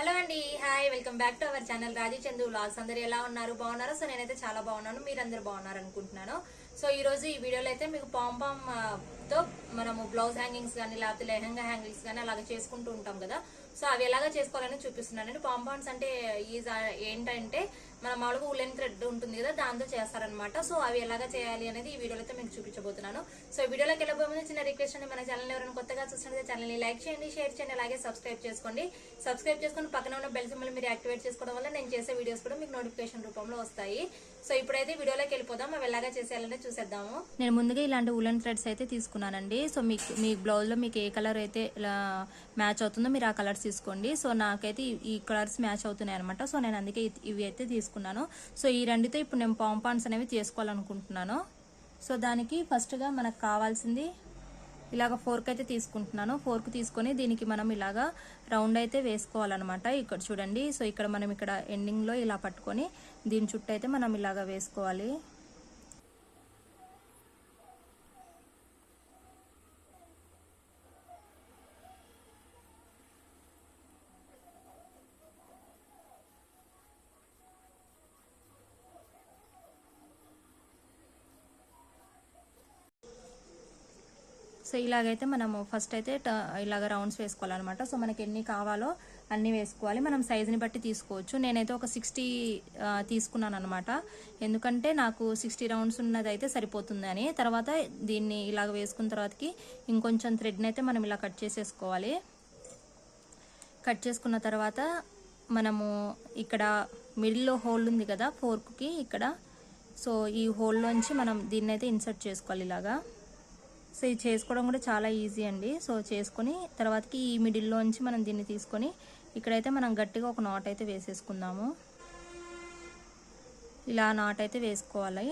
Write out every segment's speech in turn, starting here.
Hello అండి hi welcome back to our channel Raji Chandu vlogs. అందరు ఎలా ఉన్నారు? బాగున్నారో? సో నేనైతే చాలా బాగున్నాను. మీరందరూ బాగున్నారు అనుకుంటున్నాను సో ఈ రోజు ఈ వీడియోలో అయితే మీకు పామ్తో మనము బ్లౌజ్ హ్యాంగింగ్స్ కానీ లేకపోతే లెహంగా హ్యాంగింగ్స్ కానీ అలాగ చేసుకుంటూ ఉంటాం కదా. సో అవి ఎలాగ చేసుకోవాలని చూపిస్తున్నానండి పామ్ పామ్స్ అంటే ఈజ్ ఏంటంటే మన మామూలుగా ఉలెన్ థ్రెడ్ ఉంటుంది కదా దాంతో చేస్తారనమాట సో అవి ఎలాగా చేయాలి అనేది ఈ వీడియోలో అయితే మీకు చూపించబోతున్నాను. సో వీడియోలోకి వెళ్ళబోయే ముందు చిన్న రిక్వెస్ట్ అండి మన ఛానల్ ఎవరైనా కొత్తగా చూస్తుంటే ఛానల్ని లైక్ చేయండి షేర్ చేయండి అలాగే సబ్స్క్రైబ్ చేసుకోండి. సబ్స్క్రైబ్ చేసుకుని పక్కన ఉన్న బెల్ సింబల్ మీరు యాక్టివేట్ చేసుకోవడం వల్ల నేను చేసే వీడియోస్ కూడా మీకు నోటిఫికేషన్ రూపంలో వస్తాయి. సో ఇప్పుడైతే వీడియోలోకి వెళ్ళిపోదాం. అవి ఎలాగా చేసేయాలంటే చూసేద్దాము. నేను ముందుగా ఇలాంటి ఉలెన్ థ్రెడ్స్ అయితే తీసుకున్నానండి. సో మీకు మీ బ్లౌజ్లో మీకు ఏ కలర్ అయితే ఇలా మ్యాచ్ అవుతుందో మీరు ఆ కలర్స్ తీసుకోండి. సో నాకైతే ఈ- కలర్స్ మ్యాచ్ అవుతున్నాయి అనమాట సో నేను అందుకే ఇవి అయితే తీసుకున్నాను. సో ఈ రెండుతో ఇప్పుడు నేను పాంపాన్స్ అనేవి చేసుకోవాలనుకుంటున్నాను. సో దానికి ఫస్ట్గా మనకు కావాల్సింది ఇలాగ ఫోర్క్ అయితే తీసుకుంటున్నాను. ఫోర్క్ తీసుకొని దీనికి మనం ఇలాగా రౌండ్ అయితే వేసుకోవాలన్నమాట. ఇక్కడ చూడండి. సో ఇక్కడ మనం ఇక్కడ ఎండింగ్లో ఇలా పట్టుకొని దీని చుట్టూ అయితే మనం ఇలాగా వేసుకోవాలి. సో ఇలాగైతే మనము ఫస్ట్ అయితే ట- ఇలాగ రౌండ్స్ వేసుకోవాలన్నమాట. సో మనకి ఎన్ని కావాలో అన్నీ వేసుకోవాలి. మనం సైజుని బట్టి తీసుకోవచ్చు. నేనైతే ఒక సిక్స్టీ తీసుకున్నాను అనమాట ఎందుకంటే నాకు సిక్స్టీ రౌండ్స్ ఉన్నదైతే సరిపోతుందని. తర్వాత దీన్ని ఇలాగ వేసుకున్న తర్వాతకి ఇంకొంచెం థ్రెడ్ని అయితే మనం ఇలా కట్ చేసేసుకోవాలి. కట్ చేసుకున్న తర్వాత మనము ఇక్కడ మిడిల్లో హోల్ ఉంది కదా ఫోర్క్కి ఇక్కడ. సో ఈ హోల్లోంచి మనం దీన్ని అయితే ఇన్సర్ట్ చేసుకోవాలి ఇలాగా. సో ఇది చేసుకోవడం కూడా చాలా ఈజీ అండి. సో చేసుకొని తర్వాతకి ఈ మిడిల్లోంచి మనం దీన్ని తీసుకొని ఇక్కడైతే మనం గట్టిగా ఒక నాట్ అయితే వేసేసుకుందాము. ఇలా నాట్ అయితే వేసుకోవాలి.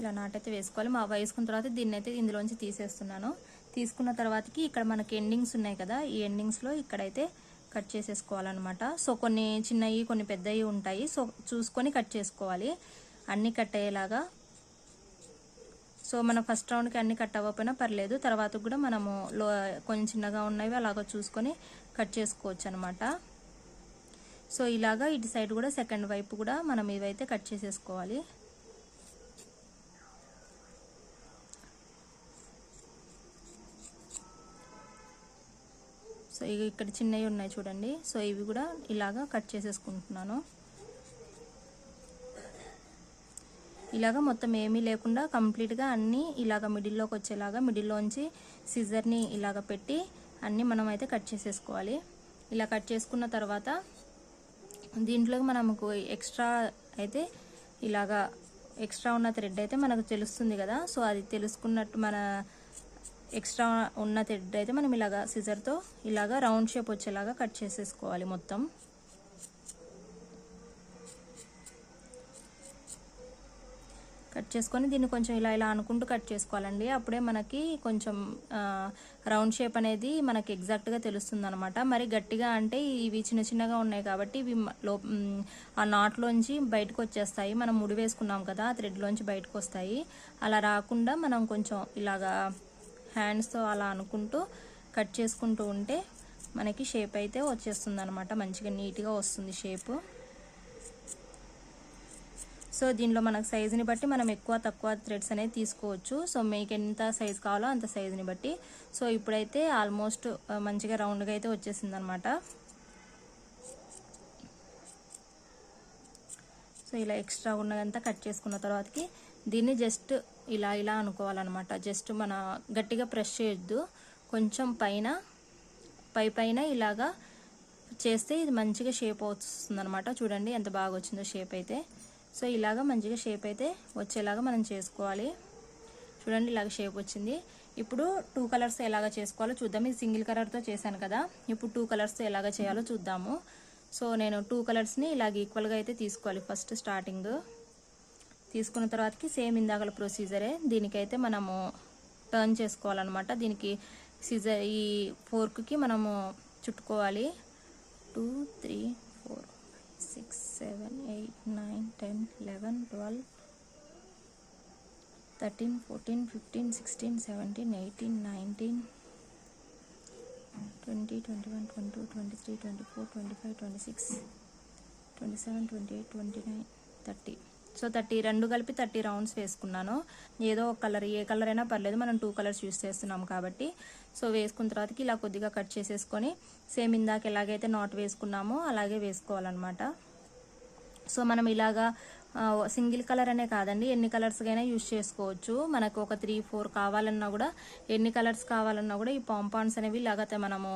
ఇలా నాటైతే వేసుకోవాలి. మా వేసుకున్న తర్వాత దీన్ని అయితే ఇందులోంచి తీసేస్తున్నాను. తీసుకున్న తర్వాతకి ఇక్కడ మనకి ఎండింగ్స్ ఉన్నాయి కదా ఈ ఎండింగ్స్లో ఇక్కడైతే కట్ చేసేసుకోవాలన్నమాట. సో కొన్ని చిన్నవి కొన్ని పెద్దవి ఉంటాయి. సో చూసుకొని కట్ చేసుకోవాలి. అన్నీ కట్ అయ్యేలాగా. సో మన ఫస్ట్ రౌండ్కి అన్ని కట్ అవ్వకపోయినా పర్లేదు. తర్వాత కూడా మనము లో కొంచెం చిన్నగా ఉన్నవి అలాగ చూసుకొని కట్ చేసుకోవచ్చు అనమాట సో ఇలాగా ఇటు సైడ్ కూడా సెకండ్ వైపు కూడా మనం ఇవైతే కట్ చేసేసుకోవాలి. ఇక్కడ చిన్నవి ఉన్నాయి చూడండి. సో ఇవి కూడా ఇలాగా కట్ చేసేసుకుంటున్నాను. ఇలాగ మొత్తం ఏమీ లేకుండా కంప్లీట్గా అన్నీ ఇలాగ మిడిల్లోకి వచ్చేలాగా మిడిల్లోంచి సిజర్ని ఇలాగ పెట్టి అన్నీ మనం అయితే కట్ చేసేసుకోవాలి. ఇలా కట్ చేసుకున్న తర్వాత దీంట్లో మనకు ఎక్స్ట్రా అయితే ఇలాగా ఎక్స్ట్రా ఉన్న థ్రెడ్ అయితే మనకు తెలుస్తుంది కదా. సో అది తెలుసుకున్నట్టు మన ఎక్స్ట్రా ఉన్న థ్రెడ్ అయితే మనం ఇలాగా సిజర్తో ఇలాగా రౌండ్ షేప్ వచ్చేలాగా కట్ చేసేసుకోవాలి మొత్తం. కట్ చేసుకొని దీన్ని కొంచెం ఇలా ఇలా అనుకుంటూ కట్ చేసుకోవాలండి. అప్పుడే మనకి కొంచెం రౌండ్ షేప్ అనేది మనకి ఎగ్జాక్ట్గా తెలుస్తుంది అనమాట మరి గట్టిగా అంటే ఇవి చిన్న చిన్నగా ఉన్నాయి కాబట్టి ఇవి లో ఆ నాట్లోంచి బయటకు వచ్చేస్తాయి. మనం ముడి వేసుకున్నాం కదా ఆ థ్రెడ్లోంచి బయటకు వస్తాయి. అలా రాకుండా మనం కొంచెం ఇలాగా హ్యాండ్స్తో అలా అనుకుంటూ కట్ చేసుకుంటూ ఉంటే మనకి షేప్ అయితే వచ్చేస్తుంది అనమాట మంచిగా నీట్గా వస్తుంది షేపు సో దీనిలో మనకు సైజుని బట్టి మనం ఎక్కువ తక్కువ థ్రెడ్స్ అనేది తీసుకోవచ్చు. సో మీకు ఎంత సైజ్ కావాలో అంత సైజుని బట్టి. సో ఇప్పుడైతే ఆల్మోస్ట్ మంచిగా రౌండ్గా అయితే వచ్చేసింది అనమాట సో ఇలా ఎక్స్ట్రా ఉన్నదంతా కట్ చేసుకున్న తర్వాతకి దీన్ని జస్ట్ ఇలా ఇలా అనుకోవాలన్నమాట. జస్ట్ మన గట్టిగా ప్రెస్ చేయొద్దు. కొంచెం పైన పై పైన ఇలాగా చేస్తే ఇది మంచిగా షేప్ వస్తుంది అనమాట చూడండి ఎంత బాగా వచ్చిందో షేప్ అయితే. సో ఇలాగా మంచిగా షేప్ అయితే వచ్చేలాగా మనం చేసుకోవాలి. చూడండి ఇలాగ షేప్ వచ్చింది. ఇప్పుడు టూ కలర్స్ ఎలాగ చేసుకోవాలో చూద్దాం. ఇది సింగిల్ కలర్తో చేశాను కదా. ఇప్పుడు టూ కలర్స్తో ఎలాగ చేయాలో చూద్దాము. సో నేను టూ కలర్స్ని ఇలాగ ఈక్వల్గా అయితే తీసుకోవాలి ఫస్ట్ స్టార్టింగ్. తీసుకున్న తర్వాతకి సేమ్ ఇందాకల ప్రొసీజరే. దీనికైతే మనము టర్న్ చేసుకోవాలన్నమాట. దీనికి సిజర్ ఈ ఫోర్క్కి మనము చుట్టుకోవాలి. Two three four six seven eight nine ten eleven twelve thirteen fourteen fifteen sixteen seventeen eighteen nineteen twenty twenty one twenty two twenty three twenty four twenty five twenty six twenty seven twenty eight twenty nine thirty. So thirty రెండు కలిపి thirty rounds వేసుకున్నాను. ఏదో ఒక colour ఏ colour అయినా పర్లేదు మనం two colours use చేస్తున్నాం కాబట్టి. సో వేసుకున్న తర్వాతకి ఇలా కొద్దిగా కట్ చేసేసుకొని సేమ్ ఇందాక ఎలాగైతే నాట్ వేసుకున్నామో అలాగే వేసుకోవాలన్నమాట. సో మనం ఇలాగా సింగిల్ కలర్ అనే కాదండి ఎన్ని కలర్స్కైనా యూజ్ చేసుకోవచ్చు. మనకు ఒక త్రీ ఫోర్ కావాలన్నా కూడా ఎన్ని కలర్స్ కావాలన్నా కూడా ఈ పాంపాన్స్ అనేవి ఇలాగైతే మనము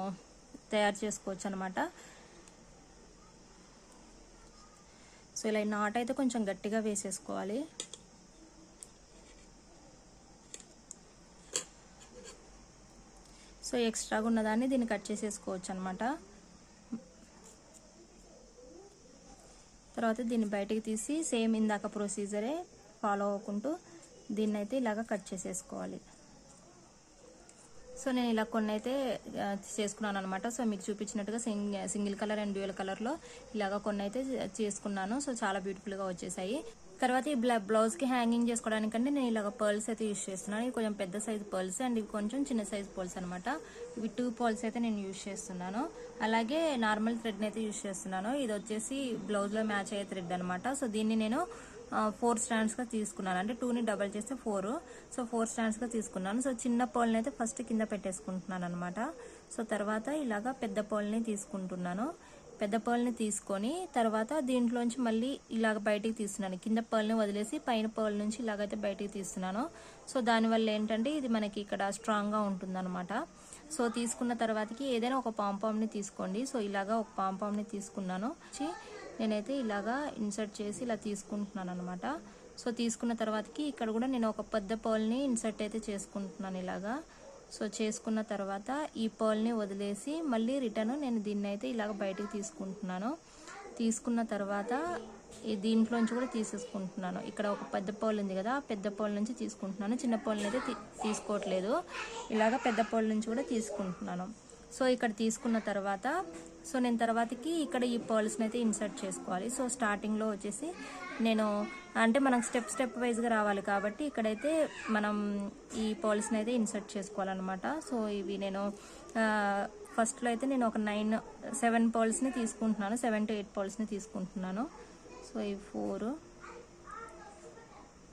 తయారు చేసుకోవచ్చు అనమాట సో ఇలా నాట్ అయితే కొంచెం గట్టిగా వేసేసుకోవాలి. సో ఎక్స్ట్రాగా ఉన్నదాన్ని దీన్ని కట్ చేసేసుకోవచ్చు అనమాట తర్వాత దీన్ని బయటికి తీసి సేమ్ ఇందాక ప్రొసీజరే ఫాలో అవ్వకుంటూ దీన్ని అయితే ఇలాగ కట్ చేసేసుకోవాలి. సో నేను ఇలా కొన్ని అయితే చేసుకున్నాను అనమాట సో మీకు చూపించినట్టుగా sing single colour and dual కలర్లో ఇలాగ కొన్ని అయితే చేసుకున్నాను. సో చాలా బ్యూటిఫుల్గా వచ్చేసాయి. తర్వాత ఈ బ్లా బ్లౌజ్కి హ్యాంగింగ్ చేసుకోవడానికంటే నేను ఇలాగ పర్ల్స్ అయితే యూస్ చేస్తున్నాను. ఇవి కొంచెం పెద్ద సైజు పర్ల్స్ అండ్ ఇవి కొంచెం చిన్న సైజ్ పర్ల్స్ అనమాట ఇవి టూ పర్ల్స్ అయితే నేను యూజ్ చేస్తున్నాను. అలాగే నార్మల్ థ్రెడ్ని అయితే యూస్ చేస్తున్నాను. ఇది వచ్చేసి బ్లౌజ్లో మ్యాచ్ అయ్యే థ్రెడ్ అనమాట సో దీన్ని నేను ఫోర్ స్టాండ్స్గా తీసుకున్నాను. అంటే టూని డబల్ చేస్తే ఫోర్ సో ఫోర్ స్టాండ్స్గా తీసుకున్నాను. సో చిన్న పర్ల్ని అయితే ఫస్ట్ కింద పెట్టేసుకుంటున్నాను అనమాట సో తర్వాత ఇలాగా పెద్ద పర్ల్ని తీసుకుంటున్నాను. పెద్ద పర్ల్ని తీసుకొని తర్వాత దీంట్లోంచి మళ్ళీ ఇలాగ బయటికి తీస్తున్నాను. కింద పర్ల్ని వదిలేసి పైన పర్ల్ నుంచి ఇలాగైతే బయటికి తీస్తున్నాను. సో దానివల్ల ఏంటంటే ఇది మనకి ఇక్కడ స్ట్రాంగ్గా ఉంటుందన్నమాట. సో తీసుకున్న తర్వాతకి ఏదైనా ఒక పాంపామ్ని తీసుకోండి. సో ఇలాగా ఒక పాంపామ్ని తీసుకున్నాను. నేనైతే ఇలాగా ఇన్సర్ట్ చేసి ఇలా తీసుకుంటున్నాను అనమాట సో తీసుకున్న తర్వాతకి ఇక్కడ కూడా నేను ఒక పెద్ద పర్ల్ని ఇన్సర్ట్ అయితే చేసుకుంటున్నాను ఇలాగా. సో చేసుకున్న తర్వాత ఈ పర్ల్ని వదిలేసి మళ్ళీ రిటర్న్ నేను దీన్ని అయితే ఇలాగ బయటికి తీసుకుంటున్నాను. తీసుకున్న తర్వాత దీంట్లోంచి కూడా తీసేసుకుంటున్నాను. ఇక్కడ ఒక పెద్ద పౌల్ ఉంది కదా పెద్ద పౌల్ నుంచి తీసుకుంటున్నాను. చిన్న పౌల్ని అయితే తీసుకోవట్లేదు. ఇలాగ పెద్ద పౌల్ నుంచి కూడా తీసుకుంటున్నాను. సో ఇక్కడ తీసుకున్న తర్వాత సో నేను తర్వాతకి ఇక్కడ ఈ పర్ల్స్ని అయితే ఇన్సర్ట్ చేసుకోవాలి. సో స్టార్టింగ్లో వచ్చేసి నేను అంటే మనకు స్టెప్ స్టెప్ వైజ్గా రావాలి కాబట్టి ఇక్కడైతే మనం ఈ పర్ల్స్ని అయితే ఇన్సర్ట్ చేసుకోవాలన్నమాట. సో ఇవి నేను ఫస్ట్లో అయితే నేను ఒక నైన్ సెవెన్ పర్ల్స్ని తీసుకుంటున్నాను. సెవెన్ టు ఎయిట్ పర్ల్స్ని తీసుకుంటున్నాను. సో ఈ ఫోర్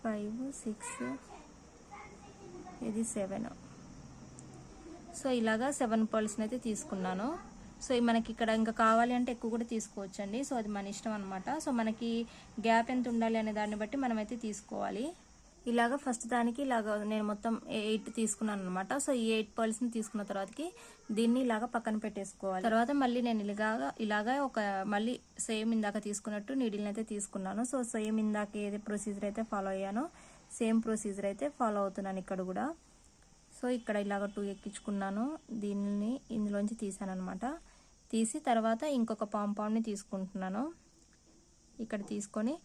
ఫైవ్ సిక్స్ ఇది సెవెన్. సో ఇలాగా సెవెన్ పర్ల్స్ని అయితే తీసుకున్నాను. సో మనకి ఇక్కడ ఇంకా కావాలి అంటే ఎక్కువ కూడా తీసుకోవచ్చండి. సో అది మన ఇష్టం అనమాట సో మనకి గ్యాప్ ఎంత ఉండాలి అనే దాన్ని బట్టి మనమైతే తీసుకోవాలి. ఇలాగ ఫస్ట్ దానికి ఇలాగ నేను మొత్తం ఎయిట్ తీసుకున్నాను అనమాట సో ఈ ఎయిట్ పర్ల్స్ని తీసుకున్న తర్వాతకి దీన్ని ఇలాగ పక్కన పెట్టేసుకోవాలి. తర్వాత మళ్ళీ నేను ఇలాగా ఇలాగా ఒక మళ్ళీ సేమ్ ఇందాక తీసుకున్నట్టు నీడిల్ని అయితే తీసుకున్నాను. సో సేమ్ ఇందాక ఏది ప్రొసీజర్ అయితే ఫాలో అయ్యానో సేమ్ ప్రొసీజర్ అయితే ఫాలో అవుతున్నాను ఇక్కడ కూడా. సో ఇక్కడ ఇలాగ టూ ఎక్కించుకున్నాను. దీన్ని ఇందులోంచి తీసాను అనమాట తీసి తర్వాత ఇంకొక పాంపాన్ని తీసుకుంటున్నాను. ఇక్కడ తీసుకొని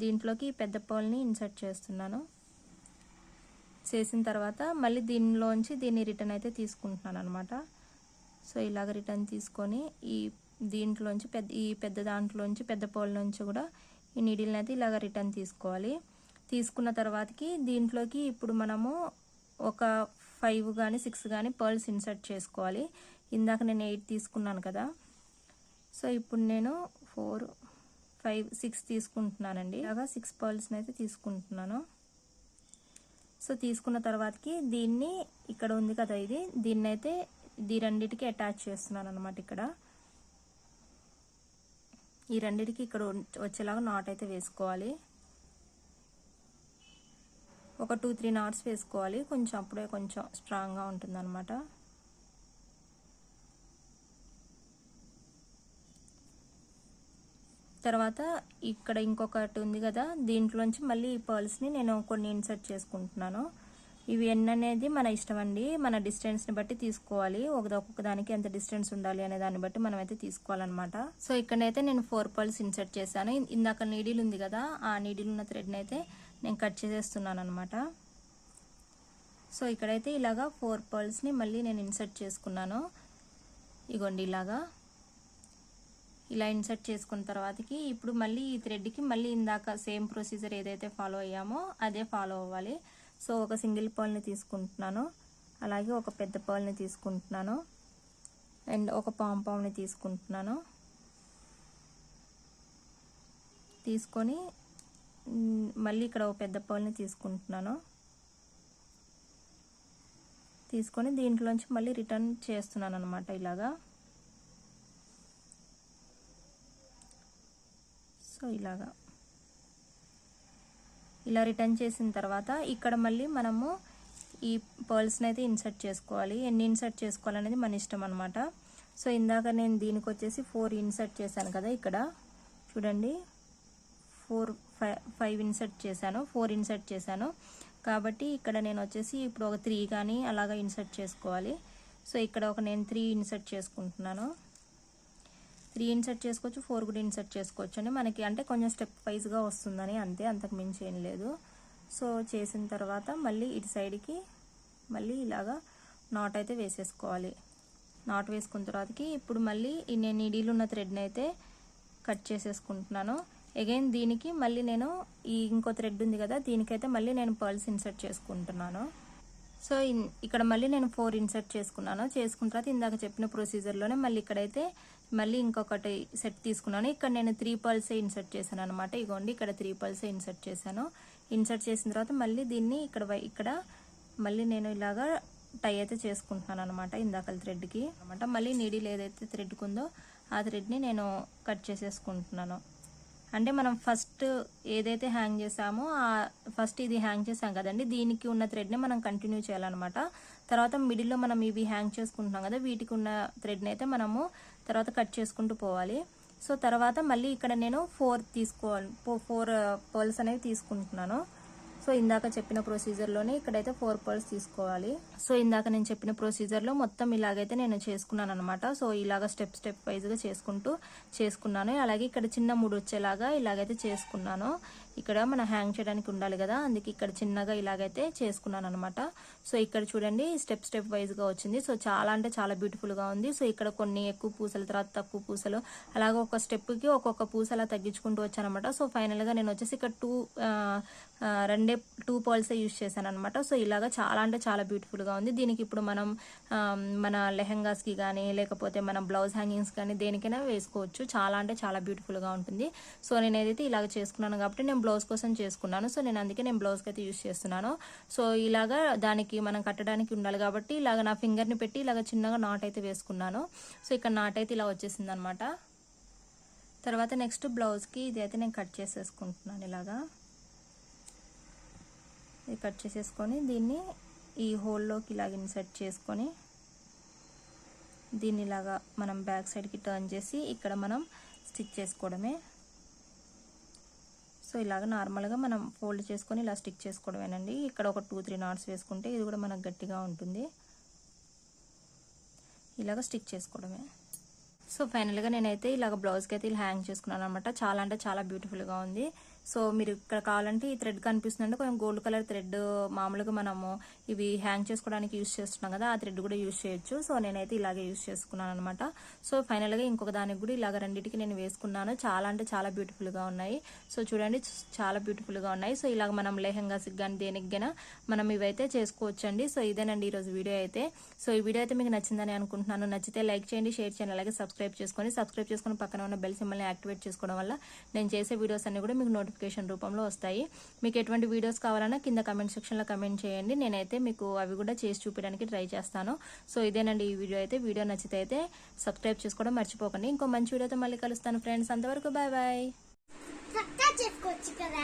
దీంట్లోకి పెద్ద పోల్ని ఇన్సర్ట్ చేస్తున్నాను. చేసిన తర్వాత మళ్ళీ దీనిలోంచి దీన్ని రిటర్న్ అయితే తీసుకుంటున్నాను అనమాట సో ఇలాగ రిటర్న్ తీసుకొని ఈ దీంట్లోంచి పెద్ద ఈ పెద్ద దాంట్లోంచి పెద్ద పోల్ నుంచి కూడా ఈ నీడిల్ని అయితే ఇలాగ రిటర్న్ తీసుకోవాలి. తీసుకున్న తర్వాతకి దీంట్లోకి ఇప్పుడు మనము ఒక ఫైవ్ కానీ సిక్స్ కానీ పర్ల్స్ ఇన్సర్ట్ చేసుకోవాలి. ఇందాక నేను ఎయిట్ తీసుకున్నాను కదా. సో ఇప్పుడు నేను ఫోర్ ఫైవ్ సిక్స్ తీసుకుంటున్నానండి. అలాగా సిక్స్ పర్ల్స్ని అయితే తీసుకుంటున్నాను. సో తీసుకున్న తర్వాతకి దీన్ని ఇక్కడ ఉంది కదా ఇది. దీన్ని అయితే ఈ రెండిటికి అటాచ్ చేస్తున్నాను అనమాట ఇక్కడ. ఈ రెండిటికి ఇక్కడ వచ్చేలాగా నాట్ అయితే వేసుకోవాలి. ఒక టూ త్రీ నాట్స్ వేసుకోవాలి. కొంచెం అప్పుడే కొంచెం స్ట్రాంగ్గా ఉంటుందన్నమాట. తర్వాత ఇక్కడ ఇంకొకటి ఉంది కదా దీంట్లోంచి మళ్ళీ ఈ పర్ల్స్ని నేను కొన్ని ఇన్సర్ట్ చేసుకుంటున్నాను. ఇవి ఎన్ని అనేది మన ఇష్టం అండి. మన డిస్టెన్స్ని బట్టి తీసుకోవాలి. ఒక ఒక్కొక్క దానికి ఎంత డిస్టెన్స్ ఉండాలి అనే దాన్ని బట్టి మనం అయితే తీసుకోవాలన్నమాట. సో ఇక్కడైతే నేను ఫోర్ పర్ల్స్ ఇన్సర్ట్ చేశాను. ఇందాక నీడిల్ ఉంది కదా ఆ నీడిల్ ఉన్న థ్రెడ్ని అయితే నేను కట్ చేసేస్తున్నాను అనమాట సో ఇక్కడైతే ఇలాగా ఫోర్ పర్ల్స్ని మళ్ళీ నేను ఇన్సర్ట్ చేసుకున్నాను. ఇగోండి ఇలాగా. ఇలా ఇన్సర్ట్ చేసుకున్న తర్వాతకి ఇప్పుడు మళ్ళీ ఈ థ్రెడ్కి మళ్ళీ ఇందాక సేమ్ ప్రొసీజర్ ఏదైతే ఫాలో అయ్యామో అదే ఫాలో అవ్వాలి. సో ఒక సింగిల్ పర్ల్ని తీసుకుంటున్నాను. అలాగే ఒక పెద్ద పర్ల్ని తీసుకుంటున్నాను. అండ్ ఒక పాంపాంని తీసుకుంటున్నాను. తీసుకొని మళ్ళీ ఇక్కడ ఒక పెద్ద పౌల్ని తీసుకుంటున్నాను. తీసుకొని దీంట్లోంచి మళ్ళీ రిటర్న్ చేస్తున్నాను అనమాట ఇలాగా. సో ఇలాగా. ఇలా రిటర్న్ చేసిన తర్వాత ఇక్కడ మళ్ళీ మనము ఈ పర్ల్స్ని అయితే ఇన్సర్ట్ చేసుకోవాలి. ఎన్ని ఇన్సర్ట్ చేసుకోవాలనేది మన ఇష్టం అనమాట సో ఇందాక నేను దీనికి వచ్చేసి ఫోర్ ఇన్సర్ట్ చేశాను కదా ఇక్కడ. చూడండి. ఫోర్ ఫైవ్ ఫైవ్ ఇన్సర్ట్ చేశాను ఫోర్ ఇన్సర్ట్ చేశాను. కాబట్టి ఇక్కడ నేను వచ్చేసి ఇప్పుడు ఒక త్రీ కానీ అలాగా ఇన్సర్ట్ చేసుకోవాలి. సో ఇక్కడ ఒక నేను త్రీ ఇన్సర్ట్ చేసుకుంటున్నాను. త్రీ ఇన్సర్ట్ చేసుకోవచ్చు ఫోర్ కూడా ఇన్సర్ట్ చేసుకోవచ్చు అండి. మనకి అంటే కొంచెం స్టెప్ వైజ్గా వస్తుందని అంతే అంతకు మించి ఏం లేదు. సో చేసిన తర్వాత మళ్ళీ ఇటు సైడ్కి మళ్ళీ ఇలాగా నాట్ అయితే వేసేసుకోవాలి. నాట్ వేసుకున్న తర్వాతకి ఇప్పుడు మళ్ళీ నేను నీడీలు ఉన్న థ్రెడ్ని అయితే కట్ చేసేసుకుంటున్నాను. అగైన్ దీనికి మళ్ళీ నేను ఈ ఇంకో థ్రెడ్ ఉంది కదా దీనికైతే మళ్ళీ నేను పర్ల్స్ ఇన్సర్ట్ చేసుకుంటున్నాను. సో ఇక్కడ మళ్ళీ నేను ఫోర్ ఇన్సర్ట్ చేసుకున్నాను. చేసుకున్న తర్వాత ఇందాక చెప్పిన ప్రొసీజర్లోనే మళ్ళీ ఇక్కడైతే మళ్ళీ ఇంకొకటి సెట్ తీసుకున్నాను. ఇక్కడ నేను త్రీ పర్ల్సే ఇన్సర్ట్ చేశాను అనమాట ఇగోండి ఇక్కడ త్రీ పర్ల్సే ఇన్సర్ట్ చేశాను. ఇన్సర్ట్ చేసిన తర్వాత మళ్ళీ దీన్ని ఇక్కడ ఇక్కడ మళ్ళీ నేను ఇలాగా టై అయితే చేసుకుంటున్నాను అనమాట ఇందాకల థ్రెడ్కి అనమాట మళ్ళీ నీడిల్ ఏదైతే థ్రెడ్ ఉందో ఆ థ్రెడ్ని నేను కట్ చేసేసుకుంటున్నాను. అంటే మనం ఫస్ట్ ఏదైతే హ్యాంగ్ చేసామో ఆ ఫస్ట్ ఇది హ్యాంగ్ చేసాం కదండి. దీనికి ఉన్న థ్రెడ్ని మనం కంటిన్యూ చేయాలన్నమాట. తర్వాత మిడిల్లో మనం ఇవి హ్యాంగ్ చేసుకుంటున్నాం కదా వీటికి ఉన్న థ్రెడ్ని అయితే మనము తర్వాత కట్ చేసుకుంటూ పోవాలి. సో తర్వాత మళ్ళీ ఇక్కడ నేను ఫోర్ తీసుకోవాలి ఫోర్ పర్ల్స్ uh, అనేవి తీసుకుంటున్నాను. సో ఇందాక చెప్పిన ప్రొసీజర్లోనే ఇక్కడైతే ఫోర్ పర్ల్స్ తీసుకోవాలి. సో ఇందాక నేను చెప్పిన ప్రొసీజర్లో మొత్తం ఇలాగైతే నేను చేసుకున్నాను అనమాట సో ఇలాగ స్టెప్ స్టెప్ వైజ్గా చేసుకుంటూ చేసుకున్నాను. అలాగే ఇక్కడ చిన్న మూడు వచ్చేలాగా ఇలాగైతే చేసుకున్నాను. ఇక్కడ మనం హ్యాంగ్ చేయడానికి ఉండాలి కదా. అందుకే ఇక్కడ చిన్నగా ఇలాగైతే చేసుకున్నాను అనమాట సో ఇక్కడ చూడండి స్టెప్ స్టెప్ వైజ్గా వచ్చింది. సో చాలా అంటే చాలా బ్యూటిఫుల్గా ఉంది. సో ఇక్కడ కొన్ని ఎక్కువ పూసలు తర్వాత తక్కువ పూసలు అలాగే ఒక స్టెప్కి ఒక్కొక్క పూస అలా తగ్గించుకుంటూ వచ్చానమాట సో ఫైనల్గా నేను వచ్చేసి ఇక్కడ టూ రెండే టూ పాల్సే యూజ్ చేశాను అనమాట సో ఇలాగా చాలా అంటే చాలా బ్యూటిఫుల్గా ఉంది. దీనికి ఇప్పుడు మనం మన లెహెంగాస్కి కానీ లేకపోతే మన బ్లౌజ్ హ్యాంగింగ్స్ కానీ దేనికైనా వేసుకోవచ్చు. చాలా అంటే చాలా బ్యూటిఫుల్గా ఉంటుంది. సో నేను ఏదైతే ఇలాగ చేసుకున్నాను కాబట్టి నేను బ్లౌజ్ కోసం చేసుకున్నాను. సో నేను అందుకే నేను బ్లౌజ్కి అయితే యూజ్ చేస్తున్నాను. సో ఇలాగా దానికి మనం కట్టడానికి ఉండాలి కాబట్టి ఇలాగ నా ఫింగర్ని పెట్టి ఇలాగ చిన్నగా నాట్ అయితే వేసుకున్నాను. సో ఇక్కడ నాట్ అయితే ఇలా వచ్చేసింది అనమాట తర్వాత నెక్స్ట్ బ్లౌజ్కి ఇది అయితే నేను కట్ చేసేసుకుంటున్నాను ఇలాగా. ఇది కట్ చేసేసుకొని దీన్ని ఈ హోల్లోకి ఇలాగ ఇన్సర్ట్ చేసుకొని దీన్ని ఇలాగా మనం బ్యాక్ సైడ్కి టర్న్ చేసి ఇక్కడ మనం స్టిచ్ చేసుకోవడమే. సో ఇలాగ నార్మల్గా మనం ఫోల్డ్ చేసుకొని ఇలా స్టిక్ చేసుకోవడమేనండి. ఇక్కడ ఒక టూ త్రీ నాట్స్ వేసుకుంటే ఇది కూడా మనకు గట్టిగా ఉంటుంది. ఇలాగ స్టిక్ చేసుకోవడమే. సో ఫైనల్గా నేనైతే ఇలాగ బ్లౌజ్కి అయితే ఇలా హ్యాంగ్ చేసుకున్నాను అనమాట చాలా అంటే చాలా బ్యూటిఫుల్గా ఉంది. సో మీరు ఇక్కడ కావాలంటే ఈ థ్రెడ్ కనిపిస్తుందంటే కొంచెం గోల్డ్ కలర్ థ్రెడ్ మామూలుగా మనము ఇవి హ్యాంగ్ చేసుకోవడానికి యూస్ చేస్తున్నాం కదా ఆ థ్రెడ్ కూడా యూస్ చేయొచ్చు. సో నేనైతే ఇలాగే యూస్ చేసుకున్నాను అనమాట సో ఫైనల్గా ఇంకొక దానికి కూడా ఇలాగ రెండింటికి నేను వేసుకున్నాను. చాలా అంటే చాలా బ్యూటిఫుల్గా ఉన్నాయి. సో చూడండి చాలా బ్యూటిఫుల్గా ఉన్నాయి. సో ఇలాగ మనం లెహంగాస్కి కానీ దేనికి మనం ఇవైతే చేసుకోవచ్చండి. సో ఇదేనండి ఈరోజు వీడియో అయితే. సో ఈ వీడియో అయితే మీకు నచ్చిందని అనుకుంటున్నాను. నచ్చితే లైక్ చేయండి షేర్ చేయండి అలాగే సబ్స్క్రైబ్ చేసుకొని సబ్స్క్రైబ్ చేసుకొని పక్కన ఉన్న బెల్ సింబల్ని యాక్టివేట్ చేసుకోవడం వల్ల నేను చేసే వీడియోస్ అన్ని కూడా మీకు నోటిఫికేషన్ రూపంలో వస్తాయి. మీకు ఎటువంటి వీడియోస్ కావాలన్నా కింద కమెంట్ సెక్షన్లో కమెంట్ చేయండి. నేనైతే మీకు అవి కూడా చేసి చూపించడానికి ట్రై చేస్తాను. సో ఇదేనండి ఈ వీడియో అయితే. వీడియో నచ్చితే అయితే సబ్స్క్రైబ్ చేసుకోవడం మర్చిపోకండి. ఇంకో మంచి వీడియోతో మళ్ళీ కలుస్తాను ఫ్రెండ్స్. అంతవరకు బాయ్ బాయ్. చక్కగా చేసుకోవచ్చు కదా.